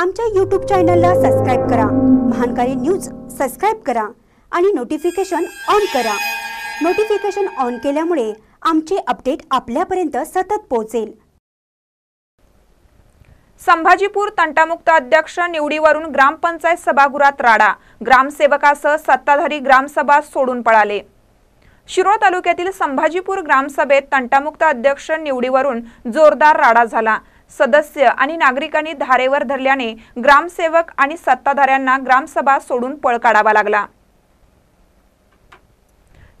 आमच्या यूट्यूब चॅनलला सबस्क्राईब करा. महानकारी न्यूज सबस्क्राईब करा आणि नोटिफिकेशन ऑन करा. नोटिफिकेशन ऑन केल्यामुळे आमचे अपडेट आपल्यापर्यंत सतत पोहोचेल. संभाजीपूर तंटामुक्त अध्यक्ष निवडीवरून ग्रामपंचायत सभागृहात राडा. ग्रामसेवकासह सत्ताधारी ग्रामसभा सोडून पळाले. शिरोळ तालुक्यातील संभाजीपूर ग्रामसभेत तंटामुक्त अध्यक्ष निवडीवरून जोरदार राडा झाला. सदस्य आणि नागरिकांनी धारेवर धरल्याने ग्रामसेवक आणि सत्ताधाऱ्यांना ग्रामसभा सोडून पळ काढावा लागला.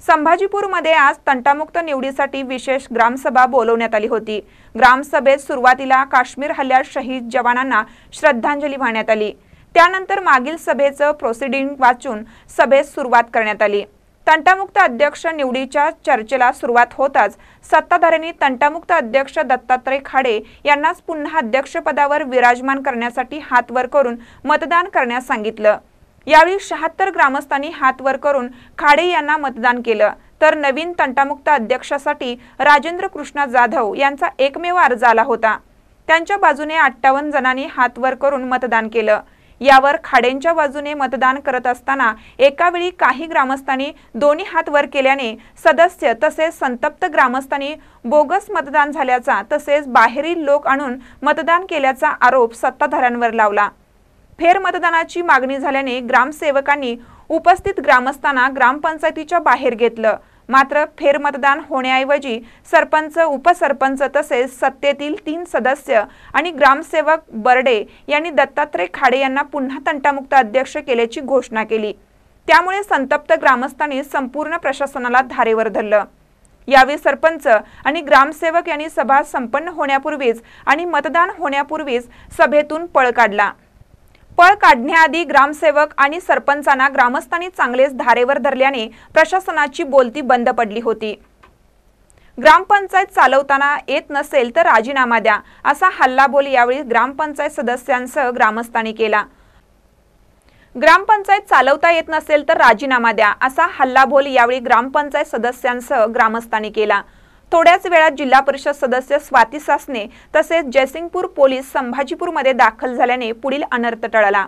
संभाजीपूरमध्ये आज तंटामुक्त निवडीसाठी विशेष ग्रामसभा बोलवण्यात आली होती. ग्रामसभेत सुरुवातीला काश्मीर हल्ल्यात शहीद जवानांना श्रद्धांजली वाहण्यात आली. त्यानंतर मागील सभेचं प्रोसिडिंग वाचून सभेत सुरुवात करण्यात आली. तंटामुक्त अध्यक्ष निवडीच्या चर्चेला सुरुवात होताच सत्ताधाऱ्यांनी तंटामुक्त अध्यक्ष दत्तात्रय खाडे यांनाच पुन्हा अध्यक्षपदावर विराजमान करण्यासाठी हात वर करून मतदान करण्यास सांगितलं. यावेळी शहात्तर ग्रामस्थांनी हात वर करून खाडे यांना मतदान केलं. तर नवीन तंटामुक्त अध्यक्षासाठी राजेंद्र कृष्णा जाधव यांचा एकमेव अर्ज आला होता. त्यांच्या बाजूने अठ्ठावन्न जणांनी हात वर करून मतदान केलं. यावर खाडेंच्या बाजूने मतदान करत असताना एकावेळी काही ग्रामस्थांनी दोन्ही हात वर केल्याने सदस्य तसेच संतप्त ग्रामस्थांनी बोगस मतदान झाल्याचा तसेच बाहेरील लोक आणून मतदान केल्याचा आरोप सत्ताधाऱ्यांवर लावला. फेरमतदानाची मागणी झाल्याने ग्रामसेवकांनी उपस्थित ग्रामस्थांना ग्रामपंचायतीच्या बाहेर घेतलं. मात्र फेरमतदान होण्याऐवजी सरपंच उपसरपंच तसेच सत्तेतील तीन सदस्य आणि ग्रामसेवक बर्डे यांनी दत्तात्रय खाडे यांना पुन्हा तंटामुक्त अध्यक्ष केल्याची घोषणा केली. त्यामुळे संतप्त ग्रामस्थांनी संपूर्ण प्रशासनाला धारेवर धरलं. यावेळी सरपंच आणि ग्रामसेवक यांनी सभा संपन्न होण्यापूर्वीच आणि मतदान होण्यापूर्वीच सभेतून पळ काढला. पळ काढण्याआधी ग्रामसेवक आणि सरपंचांना ग्रामस्थांनी चांगलेच धारेवर धरल्याने प्रशासनाची बोलती बंद पडली होती. ग्रामपंचायत चालवताना येत नसेल तर राजीनामा द्या असा हल्लाबोल यावेळी ग्रामपंचायत सदस्यांसह ग्रामस्थांनी केला. ग्रामपंचायत चालवता येत नसेल तर राजीनामा द्या असा हल्लाबोल यावेळी ग्रामपंचायत सदस्यांसह ग्रामस्थांनी केला. थोड्याच वेळात जिल्हा परिषद सदस्य स्वाती सासने तसेच जयसिंगपूर पोलीस संभाजीपूरमध्ये दाखल झाल्याने पुढील अनर्थ टळला.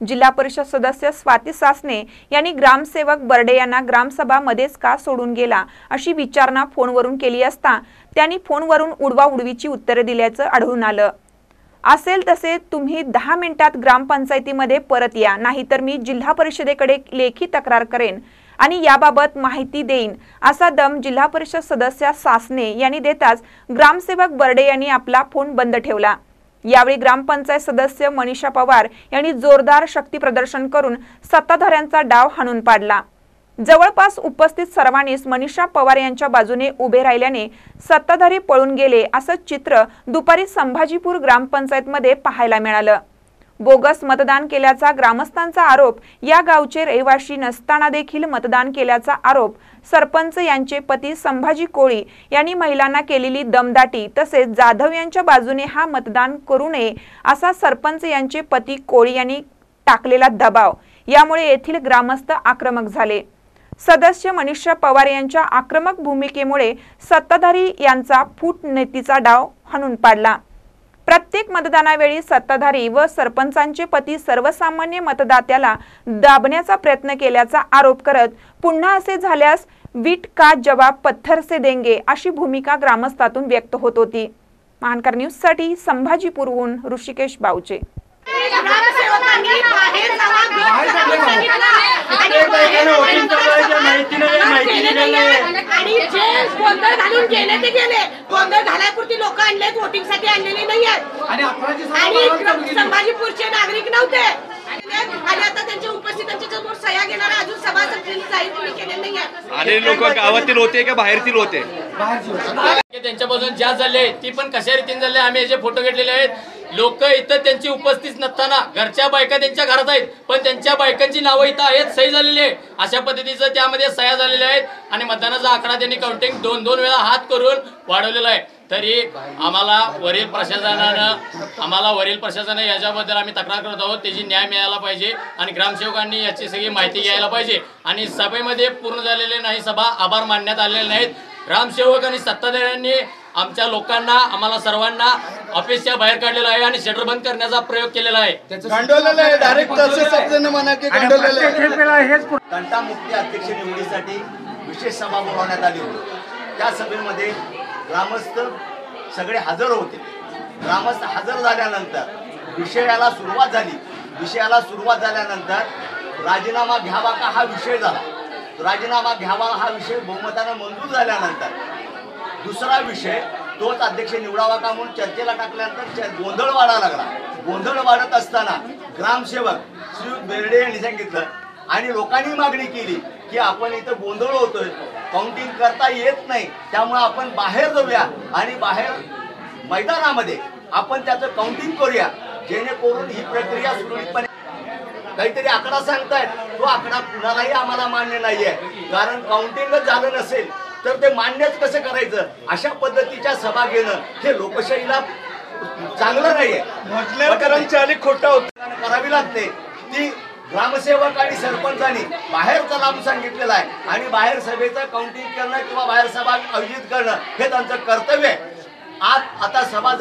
जिल्हा परिषद सदस्य स्वाती सासने यांनी ग्रामसेवक बर्डे यांना ग्रामसभा मध्येच का सोडून गेला अशी विचारणा फोनवरून केली असता त्यांनी फोनवरून उडवा उडवीची उत्तरे दिल्याचं आढळून आलं. असेल तसे तुम्ही दहा मिनिटात ग्रामपंचायतीमध्ये परत या नाहीतर मी जिल्हा परिषदेकडे लेखी तक्रार करेन. आणि याबाबत माहिती देईन असा दम जिल्हा परिषद सदस्य सासने यांनी देताच ग्रामसेवक बर्डे यांनी आपला फोन बंद ठेवला. यावेळी ग्रामपंचायत सदस्य मनीषा पवार यांनी जोरदार शक्ती प्रदर्शन करून सत्ताधाऱ्यांचा डाव हाणून पाडला. जवळपास उपस्थित सर्वांनीच मनीषा पवार यांच्या बाजूने उभे राहिल्याने सत्ताधारी पळून गेले असं चित्र दुपारी संभाजीपूर ग्रामपंचायतमध्ये पाहायला मिळालं. बोगस मतदान केल्याचा ग्रामस्थांचा आरोप या गावचे रहिवाशी नसताना देखील मतदान केल्याचा आरोप सरपंच यांचे पती संभाजी कोळी यांनी महिलांना केलेली दमदाटी तसेच जाधव यांच्या बाजूने हा मतदान करू नये असा सरपंच यांचे पती कोळी यांनी टाकलेला दबाव यामुळे येथील ग्रामस्थ आक्रमक झाले. सदस्य मनीषा पवार यांच्या आक्रमक भूमिकेमुळे सत्ताधारी यांचा फूट नेतीचा डाव हाणून पाडला. प्रत्येक मतदानावेळी सत्ताधारी व सरपंचांचे पती सर्वसामान्य मतदात्याला दाबण्याचा प्रयत्न केल्याचा आरोप करत पुन्हा असे झाल्यास वीट का जवाब पत्थर से देंगे अशी भूमिका ग्रामस्थातून व्यक्त होत होती. महानकर न्यूजसाठी संभाजीपूरहून ऋषिकेश बावचे. घर जावा सांगितलं. आणि जे गोंधळ घालून गेले ते गेले. गोंधळ घालायपुरती लोक आणलेत वोटिंगसाठी आणलेली नाही आणि अपराधी आणि संभाजीपूरचे नागरिक नव्हते. आणि आता त्यांच्या उपस्थितांच्या समोर सह्या घेणारा अजून सभा संपलेली जाहीर कोणी केलेली नाहीये. आलेले लोक गावातील होते का बाहेरतील होते? त्यांच्यापासून ज्या झाले ती पण कशा रीतीने झाले आम्ही याचे फोटो घेतलेले आहेत लोक इथं त्यांची उपस्थित नसताना घरच्या बायका त्यांच्या घरात आहेत पण त्यांच्या बायकांची नावं इथं आहेत सही झालेली आहे. अशा पद्धतीचं त्यामध्ये सह्या झालेल्या आहेत आणि मतदानाचा आकडा त्यांनी काउंटिंग दोन दोन वेळा हात करून वाढवलेला आहे. तरी आम्हाला वरील प्रशासनानं आम्हाला वरील प्रशासनानं याच्याबद्दल आम्ही तक्रार करत आहोत. त्याची न्याय मिळायला पाहिजे आणि ग्रामसेवकांनी याची सगळी माहिती घ्यायला पाहिजे. आणि सभेमध्ये पूर्ण झालेले नाही सभा आभार मानण्यात आलेले नाहीत. ग्रामसेवक आणि सत्ताधाऱ्यांनी आमच्या लोकांना आम्हाला सर्वांना ऑफिसच्या बाहेर काढलेलं आहे आणि शटर बंद करण्याचा प्रयोग केलेला आहे. गांडवलेलं आहे डायरेक्ट तसे शब्दाने म्हणा की गांडवलेलं आहे. तंटामुक्ती अध्यक्ष निवडीसाठी विशेष सभा बोलावण्यात आली होती. त्या सभेमध्ये ग्रामस्थ सगळे हजर होते. ग्रामस्थ हजर झाल्यानंतर विषयाला सुरुवात झाली. विषयाला सुरुवात झाल्यानंतर राजीनामा घ्यावा का हा विषय झाला. राजीनामा घ्यावा हा विषय बहुमतानं मंजूर झाल्यानंतर दुसरा विषय तोच अध्यक्ष निवडावा का म्हणून चर्चेला टाकल्यानंतर च- गोंधळ वाढा लागला. गोंधळ वाढत असताना ग्रामसेवक श्री बेर्डे यांनी सांगितलं आणि लोकांनी मागणी केली की आपण इथं गोंधळ होतोय काउंटिंग करता येत नाही त्यामुळे आपण बाहेर जाऊया आणि बाहेर मैदानामध्ये आपण त्याचं काउंटिंग करूया जेणेकरून ही प्रक्रिया सुरळीतपणे काहीतरी आकडा सांगतायत. तो आकडा कुणालाही आम्हाला मान्य नाहीये. कारण काउंटिंगच झालं नसेल तर ते मान्यच कसं करायचं? अशा पद्धतीच्या सभा घेणं हे लोकशाहीला चांगलं नाहीये. कर्मचारी खोटा होता. करावी लागते. ती ग्रामसेवक आणि सरपंचांनी बाहेरचा लांब सांगितलेला आहे. आणि बाहेर सभेचं काउंटिंग करणं किंवा बाहेर सभा आयोजित करणं हे त्यांचं कर्तव्य आहे. आज आता सभा